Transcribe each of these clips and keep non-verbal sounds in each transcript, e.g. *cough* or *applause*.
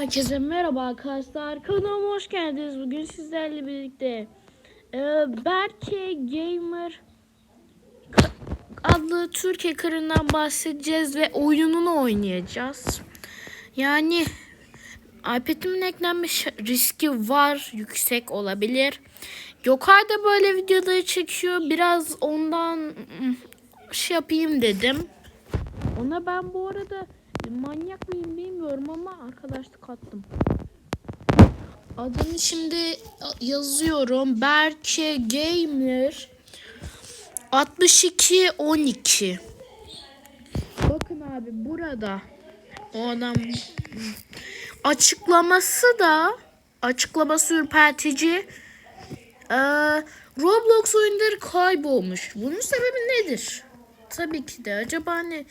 Herkese merhaba arkadaşlar. Kanalıma hoş geldiniz. Bugün sizlerle birlikte e, Berke Gamer adlı Türk hacker'ından bahsedeceğiz ve oyununu oynayacağız. Yani iPad'imin eklenmiş riski var. Yüksek olabilir. Gökay da böyle videoları çekiyor. Biraz ondan mm, şey yapayım dedim. Ona ben bu arada manyak mıyım bilmiyorum ama arkadaşlık attım. Adını şimdi yazıyorum. Berke Gamer 6212. Bakın abi burada o adam açıklaması da açıklaması ürpertici. Ee, Roblox oyunları kaybolmuş. Bunun sebebi nedir? Tabii ki de acaba ne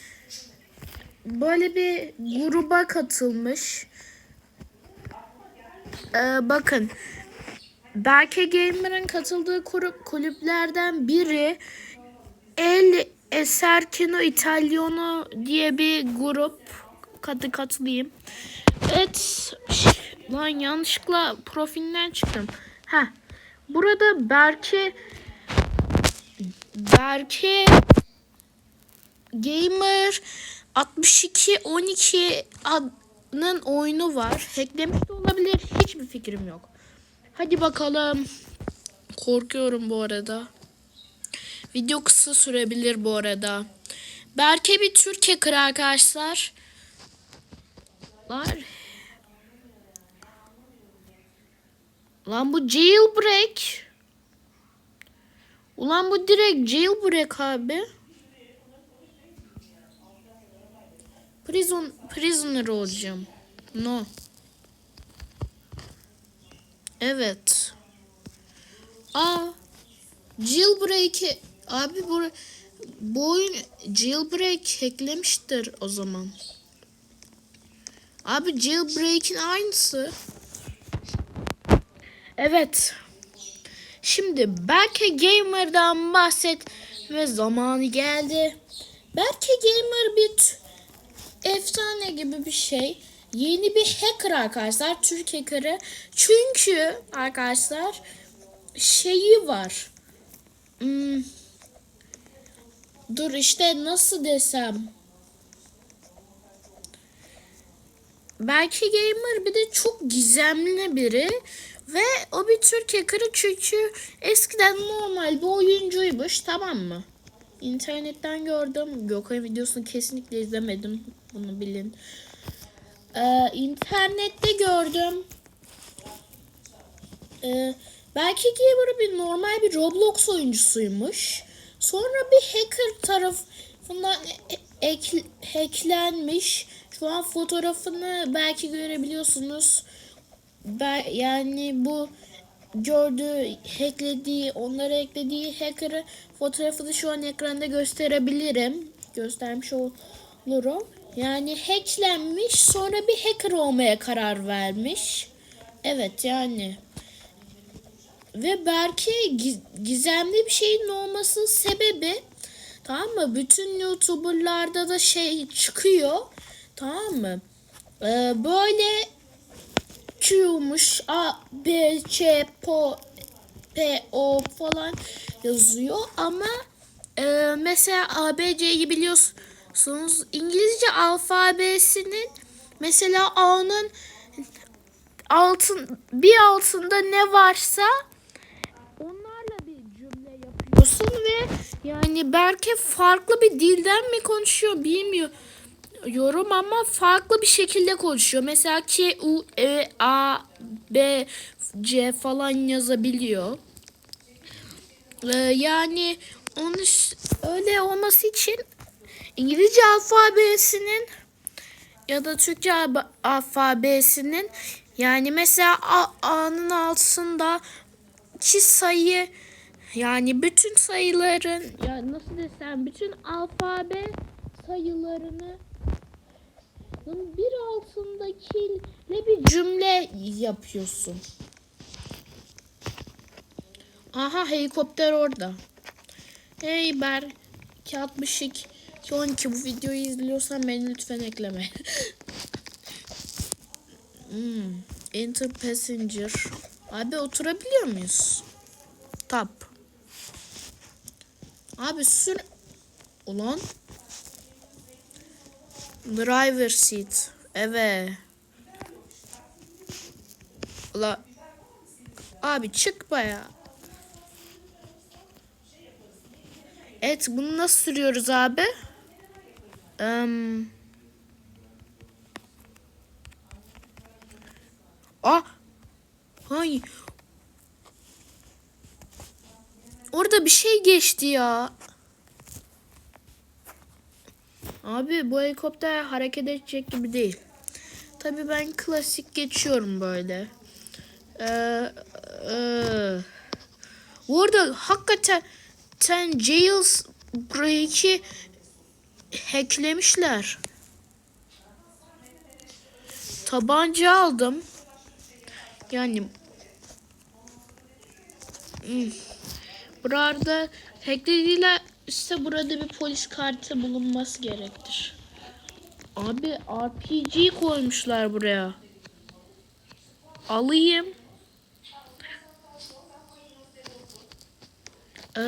böyle bir gruba katılmış. Ee, bakın Berke Gamer'ın katıldığı kulüplerden biri El Eserkino Italiano diye bir grup. Hadi katılayım. Evet. Lan yanlışlıkla profilinden çıktım. Ha. Burada Berke Berke Gamer 62 12 adının oyunu var. Hacklemiş de olabilir. Hiçbir fikrim yok. Hadi bakalım. Korkuyorum bu arada. Video kısa sürebilir bu arada. Berke bir Türk hacker arkadaşlar. Var. Lan bu jailbreak. Ulan bu direkt jailbreak abi. Prison, prisoner olacağım. No. Evet. Aa. Jailbreak'i abi bu bu oyun jailbreak hacklemiştir o zaman. Abi jailbreak'in aynısı. Evet. Şimdi Berke Gamer'dan bahset ve zamanı geldi. Berke Gamer bir efsane gibi bir şey. Yeni bir hacker arkadaşlar. Türk hacker'ı. Çünkü arkadaşlar şeyi var. Hmm. Dur işte nasıl desem. Belki gamer bir de çok gizemli biri ve o bir Türk hacker'ı çünkü eskiden normal bir oyuncuymuş tamam mı? İnternetten gördüm. Gökay videosunu kesinlikle izlemedim. Bunu bilin. Ee, internette gördüm. Ee, belki Gamer bir normal bir Roblox oyuncusuymuş. Sonra bir hacker tarafından e- ek- hacklenmiş. Şu an fotoğrafını belki görebiliyorsunuz. Be- yani bu gördüğü, hacklediği, onlara eklediği hacker'ı fotoğrafını şu an ekranda gösterebilirim. Göstermiş olurum. Yani hacklenmiş sonra bir hacker olmaya karar vermiş. Evet yani. Ve belki giz- gizemli bir şeyin olması sebebi tamam mı? Bütün YouTuber'larda da şey çıkıyor. Tamam mı? Ee, böyle Q'muş A, B, C, P, P, O falan yazıyor ama e, mesela A, B, Biliyorsunuz İngilizce alfabesinin mesela A'nın altın bir altında ne varsa onlarla bir cümle yapıyorsun ve yani belki farklı bir dilden mi konuşuyor bilmiyorum yorum ama farklı bir şekilde konuşuyor. Mesela K, U, E, A, B, C falan yazabiliyor. Ee, yani onu öyle olması için İngilizce alfabesinin ya da Türkçe alfabesinin yani mesela A'nın altında ki sayı yani bütün sayıların ya nasıl desem bütün alfabe sayılarını bir altındakiyle bir cümle yapıyorsun. Aha helikopter orada. Hey Berk 62 12 bu videoyu izliyorsan beni lütfen ekleme. *laughs* Hmm. Enter passenger. Abi oturabiliyor muyuz? Tap. Abi sür... Ulan. Driver seat. Evet. Ula. Abi çık baya. Evet bunu nasıl sürüyoruz abi? Eee... Ah. Hay. Orada bir şey geçti ya. Abi bu helikopter hareket edecek gibi değil. Tabii ben klasik geçiyorum böyle. Ee, e, Orada hakikaten ten Jails Break'i hacklemişler. Tabanca aldım. Yani hmm. burada hacklediler ise burada bir polis kartı bulunması gerektir. Abi RPG koymuşlar buraya. Alayım. Ee,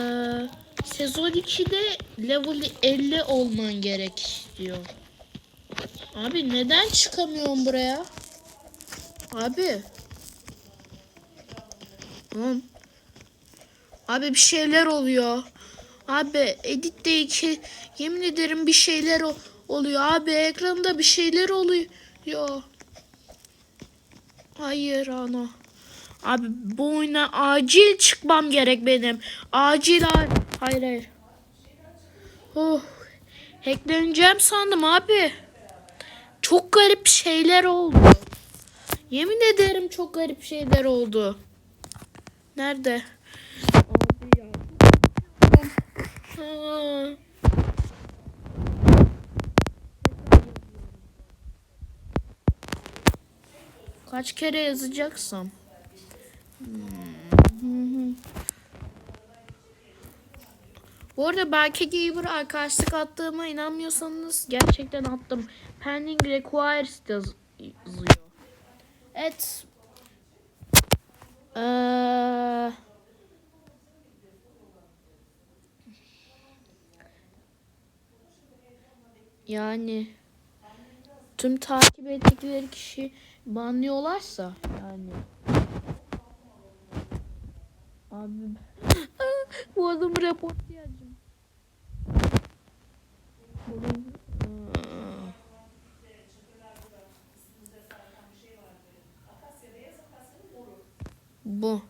sezon 2'de level 50 olman gerek diyor. Abi neden çıkamıyorum buraya? Abi. Tamam. Abi bir şeyler oluyor. Abi editte iki yemin ederim bir şeyler oluyor. Abi ekranda bir şeyler oluyor. Hayır ana. Abi bu oyuna acil çıkmam gerek benim. Acil a- Hayır hayır. Oh. Hackleneceğim sandım abi. Çok garip şeyler oldu. Yemin ederim çok garip şeyler oldu. Nerede? Abi ya. Kaç kere yazacaksam? Hmm. Bu arada belki Gamer arkadaşlık attığıma inanmıyorsanız gerçekten attım. Pending requires yaz- yazıyor. Evet. Ee, yani tüm takip ettikleri kişi banlıyorlarsa yani. Abi *laughs* bu adamı reportlayacağım. Bunun- Aa. Bu.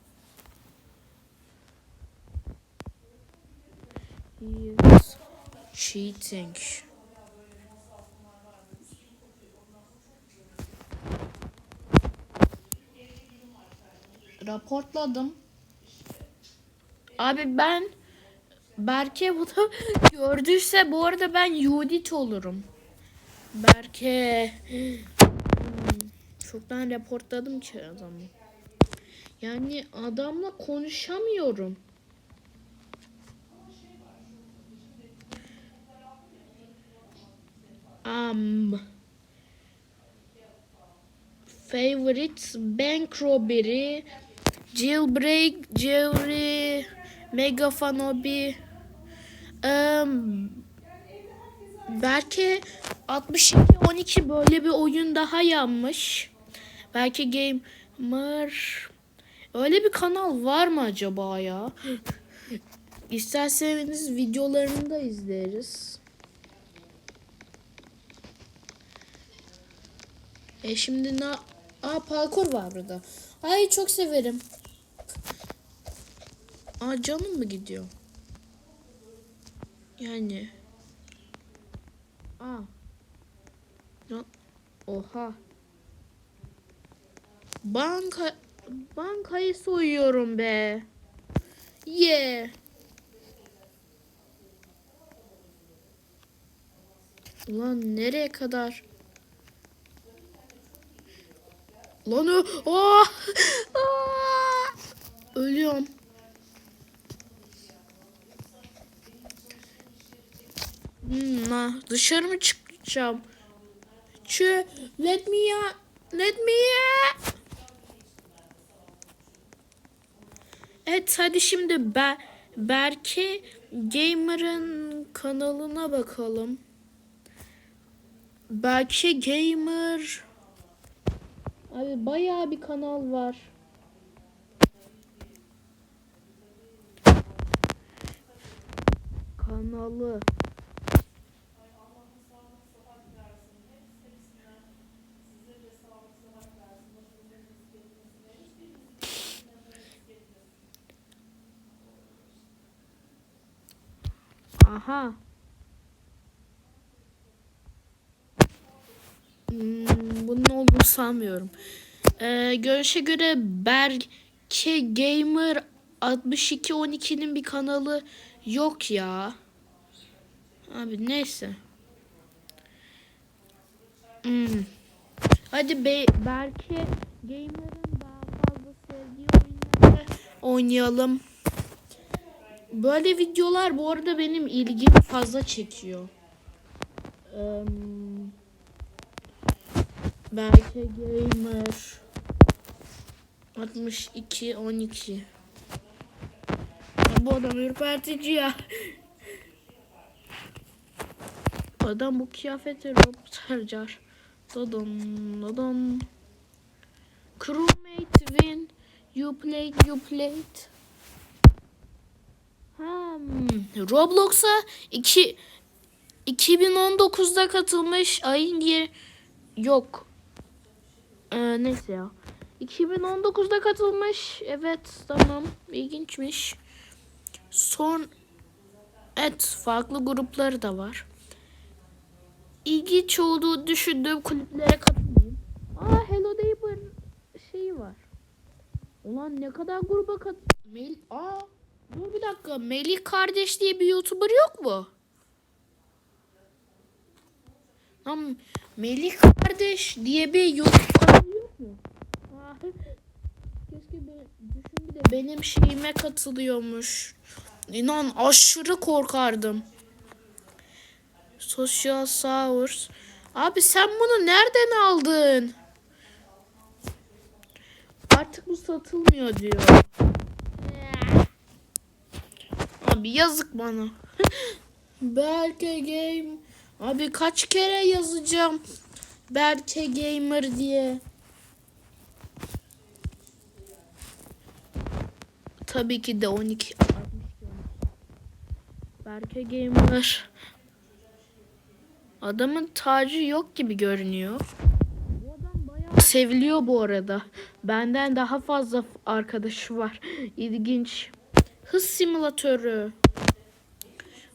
He cheating. Raportladım. Abi ben Berke bunu *laughs* gördüyse bu arada ben Yudit olurum. Berke. Hmm, Çoktan raportladım ki adamı. Yani adamla konuşamıyorum. Um, favorites bank robbery, jailbreak, jailry, megafanobi. Um, belki 62 12 böyle bir oyun daha yanmış. Belki gamer Öyle bir kanal var mı acaba ya? *laughs* İsterseniz videolarını da izleriz. E şimdi ne? Aa parkur var burada. Ay çok severim. Aa canım mı gidiyor? Yani. Aa. Oha. Banka bankayı soyuyorum be. Yeah. Ulan nereye kadar? Lan ö oh! Aa! *laughs* Ölüyorum. Hmm, ha, dışarı mı çıkacağım? Çö, let me ya. Let me Evet hadi şimdi Ber Berke Gamer'ın kanalına bakalım. Berke Gamer Abi bayağı bir kanal var. Kanalı Aha. Hmm, bunun olduğunu sanmıyorum. Ee, görüşe göre Berke Gamer 6212'nin bir kanalı yok ya. Abi neyse. Hmm. Hadi be Berke Gamer'ın daha fazla sevdiği oyunları oynayalım. Böyle videolar bu arada benim ilgimi fazla çekiyor. Eee Berke Gamer 62 12 ya Bu adam ürpertici ya. Adam bu kıyafeti robot harcar. Dodon dodon. Crewmate win. You played, you played. Hmm. Roblox'a 2 2019'da katılmış ayın yer yok. Ee, neyse ya. 2019'da katılmış. Evet tamam. İlginçmiş. Son Evet farklı grupları da var. İlginç olduğu düşündüğüm kulüplere katılayım. Aa Hello Neighbor şeyi var. Ulan ne kadar gruba kat... Mel... Aa dur bir dakika. Melih kardeş diye bir YouTuber yok mu? Lan Melih kardeş diye bir YouTube kanalı yok mu? Aa, keşke be, düşün bir de benim şeyime katılıyormuş. İnan aşırı korkardım. Social Sours. Abi sen bunu nereden aldın? Artık bu satılmıyor diyor. Abi yazık bana. *laughs* Berke Game. Abi kaç kere yazacağım Berke Gamer diye. Tabii ki de 12 Berke Gamer. Adamın tacı yok gibi görünüyor. Seviliyor bu arada. Benden daha fazla arkadaşı var. İlginç. Hız simülatörü.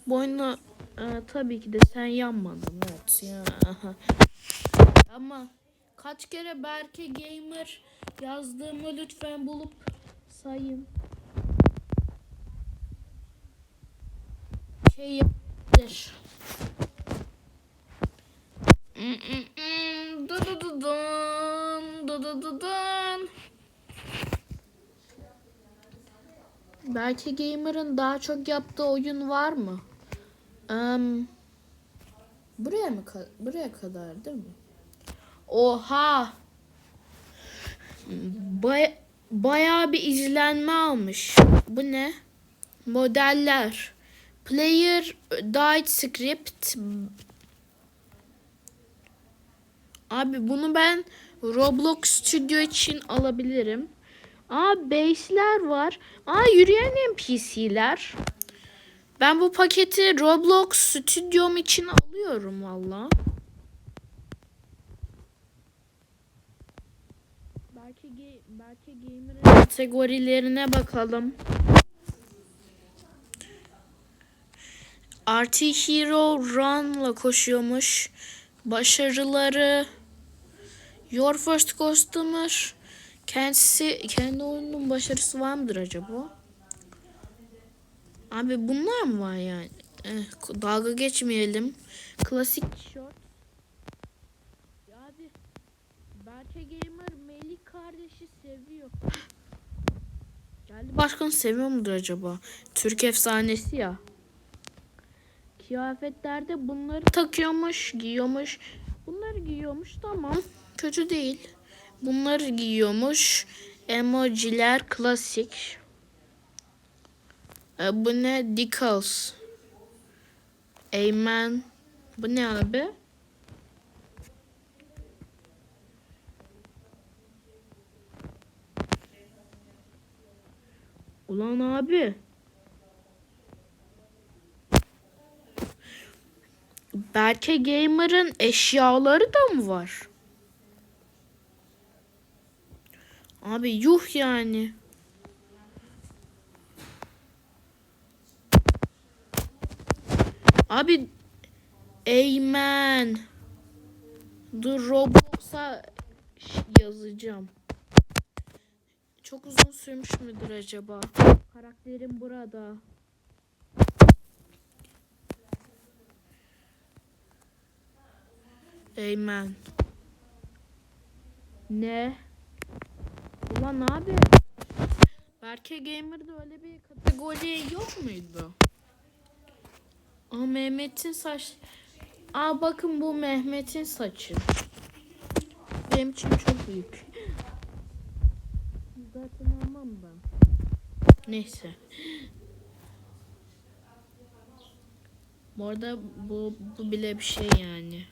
Bu e, tabii ki de sen yanmadın. Evet ya. *laughs* Ama kaç kere Berke Gamer yazdığımı lütfen bulup sayın. Şey yapabilir. Dudududun, dudududun. Belki Gamer'ın daha çok yaptığı oyun var mı? Um, buraya mı buraya kadar değil mi? Oha. Bay bayağı bir izlenme almış. Bu ne? Modeller. Player died script. Abi bunu ben Roblox Studio için alabilirim. Aa base'ler var. Aa yürüyen NPC'ler. Ben bu paketi Roblox Studio'm için alıyorum valla. Belki, belki gamer'ın kategorilerine bakalım. RT Hero Run'la koşuyormuş. Başarıları Your First Customer kendisi kendi oyunun başarısı var mıdır acaba? Abi bunlar mı var yani? Eh, dalga geçmeyelim. Klasik tişört. Abi Berke Gamer Melih kardeşi seviyor. Geldi başkan seviyor mudur acaba? Türk efsanesi ya. Kıyafetlerde bunları takıyormuş, giyiyormuş. Bunları giyiyormuş tamam. Kötü değil. Bunları giyiyormuş. Emojiler klasik. E, bu ne? Dickles. Amen. Bu ne abi? Ulan abi. Berke Gamer'ın eşyaları da mı var? Abi yuh yani. Abi Amen. Dur Roblox'a yazacağım. Çok uzun sürmüş müdür acaba? Karakterim burada. Amen. Ne? Ulan abi. Berke Gamer'da öyle bir kategori yok muydu? Aa Mehmet'in saç. Aa bakın bu Mehmet'in saçı. Benim için çok büyük. Zaten almam ben. Neyse. Bu arada bu, bu bile bir şey yani.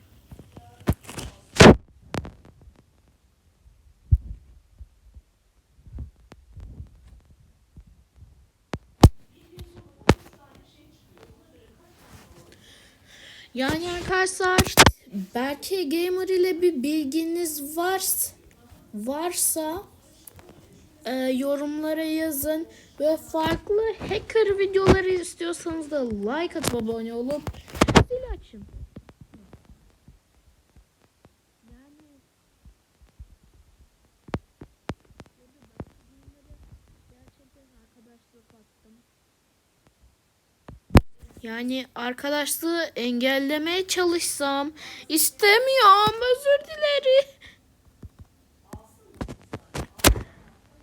Yani arkadaşlar belki gamer ile bir bilginiz varsa varsa e, yorumlara yazın ve farklı hacker videoları istiyorsanız da like atıp abone olup zil açın. Yani gerçekten arkadaşlık attım. Yani arkadaşlığı engellemeye çalışsam istemiyorum özür dilerim.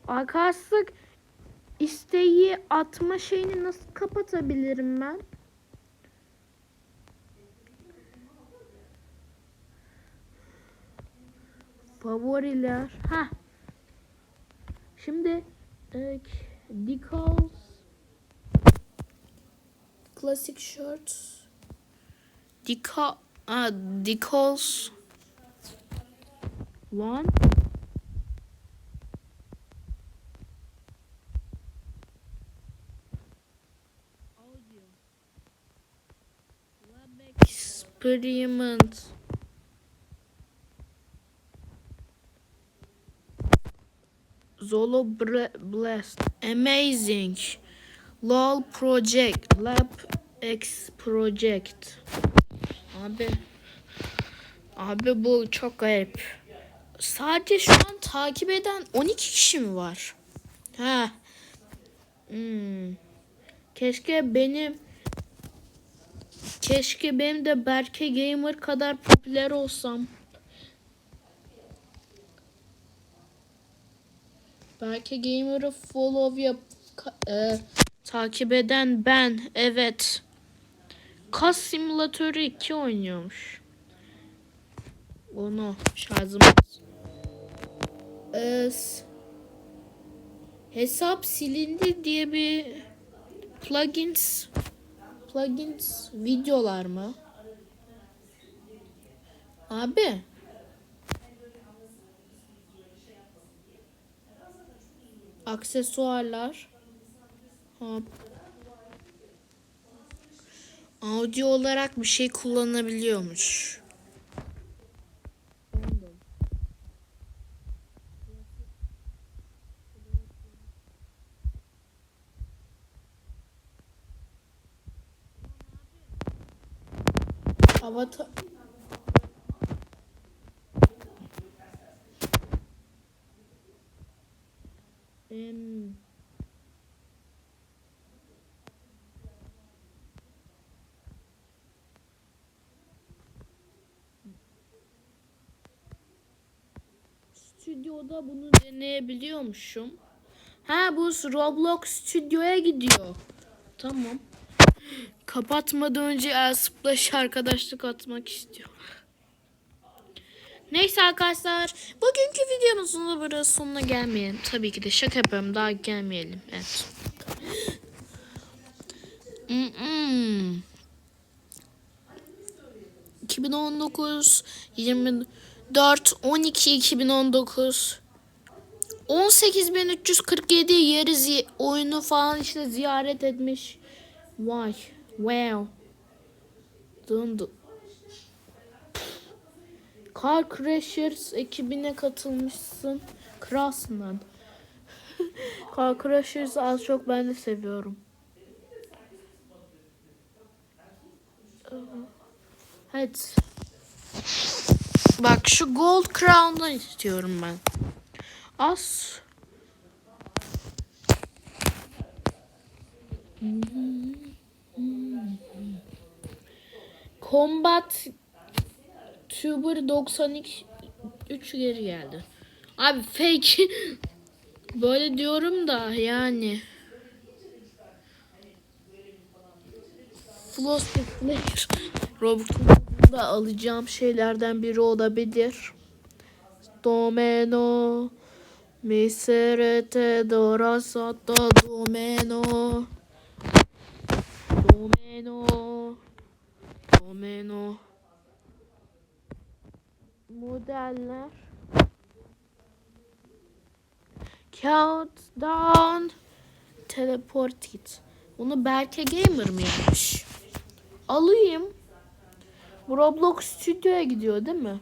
Arkadaşlık isteği atma şeyini nasıl kapatabilirim ben? Favoriler. Ha. Şimdi e, decals Classic shirts. Decal ah, decals. One. Audio. Web experiment. Zolo Bre- Blast. Amazing. LOL Project. Lab X Project. Abi. Abi bu çok garip. Sadece şu an takip eden 12 kişi mi var? Ha. Hmm. Keşke benim Keşke benim de Berke Gamer kadar popüler olsam. Berke Gamer'ı follow yap e, takip eden ben. Evet. Kas simülatörü 2 oynuyormuş. Onu şarjım. Ee, hesap silindi diye bir plugins plugins videolar mı? Abi. Aksesuarlar. Hop. Audio olarak bir şey kullanabiliyormuş. Avatar Stüdyoda bunu deneyebiliyormuşum. Ha bu Roblox stüdyoya gidiyor. Tamam. Kapatmadan önce Elsplash arkadaşlık atmak istiyor. Neyse arkadaşlar bugünkü videomuzun da burada sonuna gelmeyelim. Tabii ki de şaka yapıyorum daha gelmeyelim. Evet. Mm-mm. 2019 24 12 2019 18347 yeri oyunu falan işte ziyaret etmiş. Vay. Wow. Dındı. Car Crashers ekibine katılmışsın. Kralsın lan. *laughs* Car Crashers'ı az çok ben de seviyorum. Evet. Bak şu Gold Crown'dan istiyorum ben. Az. Combat Tuber 93 geri geldi. Abi fake. *laughs* Böyle diyorum da yani. Floss. Roblox'ta alacağım şeylerden biri olabilir. Domeno. Miserete dorasata domeno. Domeno. Domeno. Modeller. Countdown. Teleported. Bunu Berke Gamer mı yapmış? Alayım. Roblox stüdyoya gidiyor değil mi?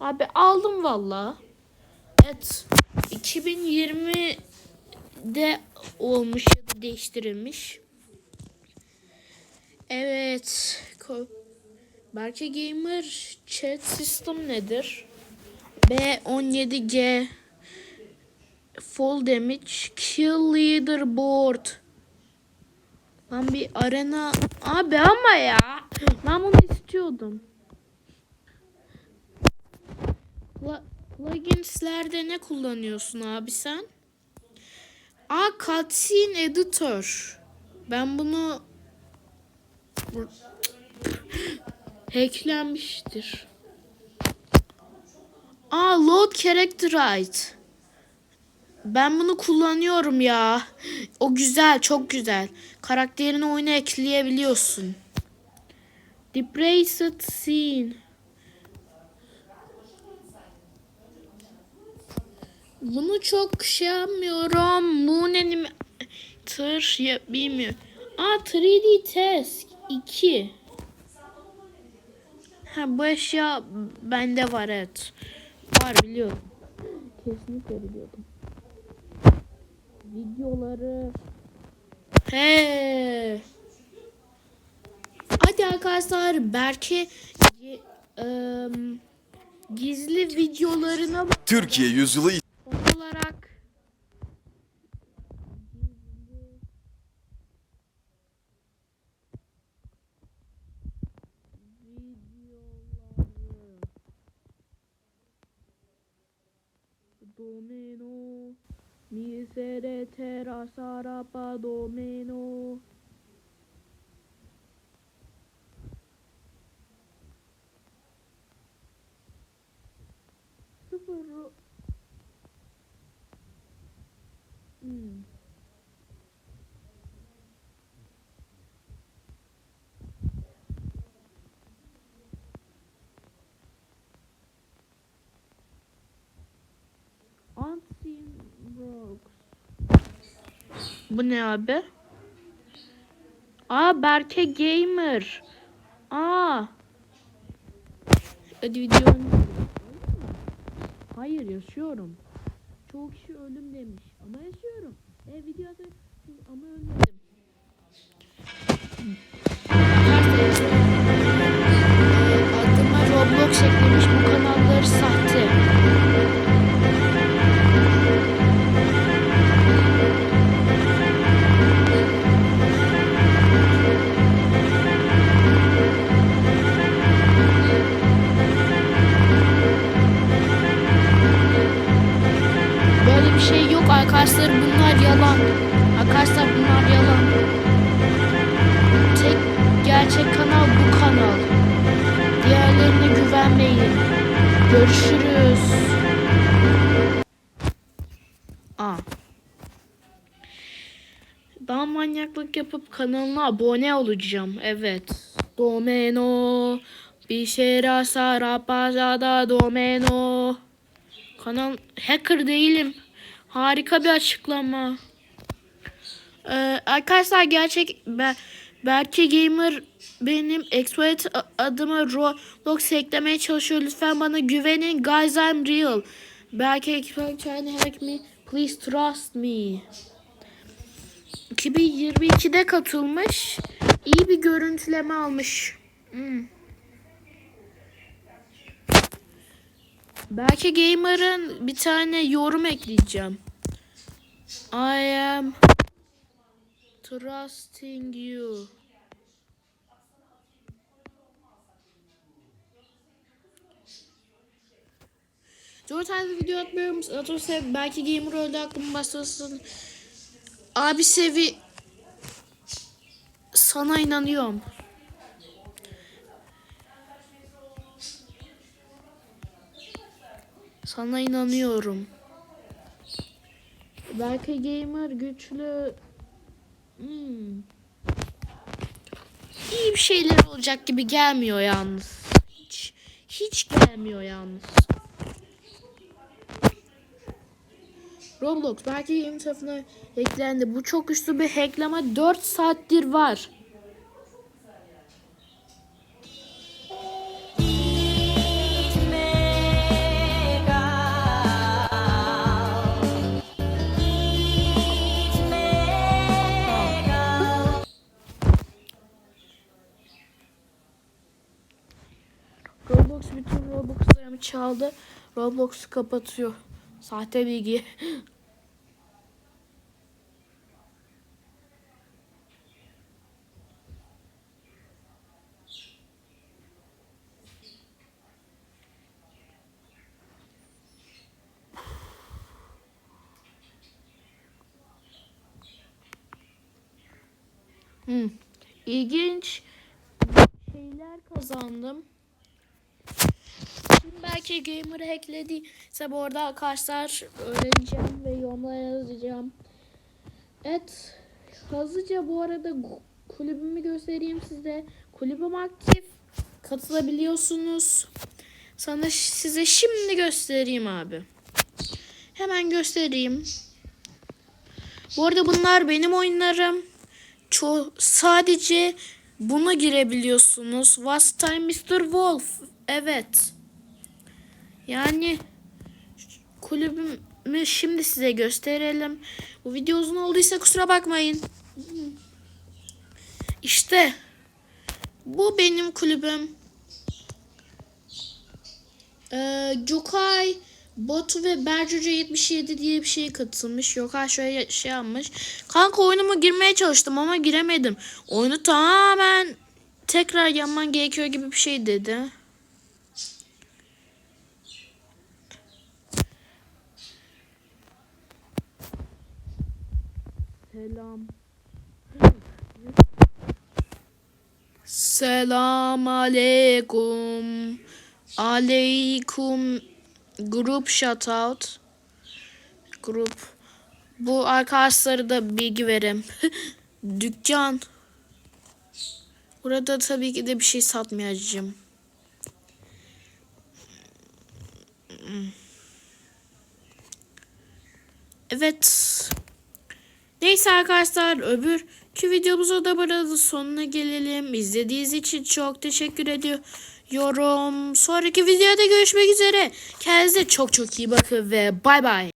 Abi aldım valla. Evet. 2020'de olmuş ya da değiştirilmiş. Evet. Berke Gamer chat system nedir? B17G Full damage kill leaderboard. Ben bir arena abi ama ya. Ben bunu istiyordum. Pla- Pluginslerde ne kullanıyorsun abi sen? Aa cutscene editor. Ben bunu hacklenmiştir. Aa load characterite. Ben bunu kullanıyorum ya. O güzel, çok güzel. Karakterini oyuna ekleyebiliyorsun. Depressed scene. Bunu çok şey yapmıyorum. Moon Animator ya bilmiyorum. Aa 3D Test 2. Ha bu eşya bende var evet. Var biliyorum. Kesinlikle biliyordum. Videoları. He. Hadi arkadaşlar Berke gi- ım, gizli videolarına Türkiye yüzyılı olarak videoları Domino Misere terra sarà padomeno. Super... Mm. Bu ne abi? Aa Berke Gamer. Aa. Hadi videonun. Hayır yaşıyorum. Çoğu kişi ölüm demiş. Ama yaşıyorum. E videoda ama ölmedim. Adıma Roblox eklemiş bu kanalları sahte. Arkadaşlar bunlar yalan. Arkadaşlar bunlar yalan. Tek gerçek kanal bu kanal. Diğerlerine güvenmeyin. Görüşürüz. Aa. Daha manyaklık yapıp kanalına abone olacağım. Evet. Domeno. Bir şey sarapazada domeno. Kanal hacker değilim. Harika bir açıklama. Ee, arkadaşlar gerçek ben Berke Gamer benim exploit a- adıma Roblox eklemeye çalışıyor. Lütfen bana güvenin. Guys I'm real. Berke exploit trying to hack me. Please trust me. 2022'de katılmış. İyi bir görüntüleme almış. Hmm. Belki Gamer'ın bir tane yorum ekleyeceğim. I am trusting you. Dört aydır video atmıyorum. Atırsa belki gamer öldü aklım başlasın. Abi sevi sana inanıyorum. Sana inanıyorum. Belki gamer güçlü. Hmm. İyi bir şeyler olacak gibi gelmiyor yalnız. Hiç, hiç gelmiyor yalnız. Roblox belki yeni tarafına eklendi. Bu çok güçlü bir hacklama 4 saattir var. Bütün Roblox'larımı çaldı. Roblox'u kapatıyor. Sahte bilgi. Hmm. İlginç şeyler kazandım. Belki gamer hacklediyse bu arada arkadaşlar öğreneceğim ve yorumlara yazacağım. Evet. Hızlıca bu arada kulübümü göstereyim size. Kulübüm aktif. Katılabiliyorsunuz. Sana size şimdi göstereyim abi. Hemen göstereyim. Bu arada bunlar benim oyunlarım. Ço sadece buna girebiliyorsunuz. Was time Mr. Wolf. Evet. Yani kulübümü şimdi size gösterelim. Bu video uzun olduysa kusura bakmayın. İşte bu benim kulübüm. Ee, Jokai, Batu ve Bercuca 77 diye bir şeye katılmış. Yokai şöyle şey yapmış. Kanka oyunuma girmeye çalıştım ama giremedim. Oyunu tamamen tekrar yapman gerekiyor gibi bir şey dedi. Selam. Selam aleyküm. Aleyküm. Grup shoutout. Grup. Bu arkadaşları da bilgi vereyim. *laughs* Dükkan. Burada tabii ki de bir şey satmayacağım. Evet. Neyse arkadaşlar öbürkü videomuza da burada sonuna gelelim. İzlediğiniz için çok teşekkür ediyorum. Sonraki videoda görüşmek üzere. Kendinize çok çok iyi bakın ve bay bay.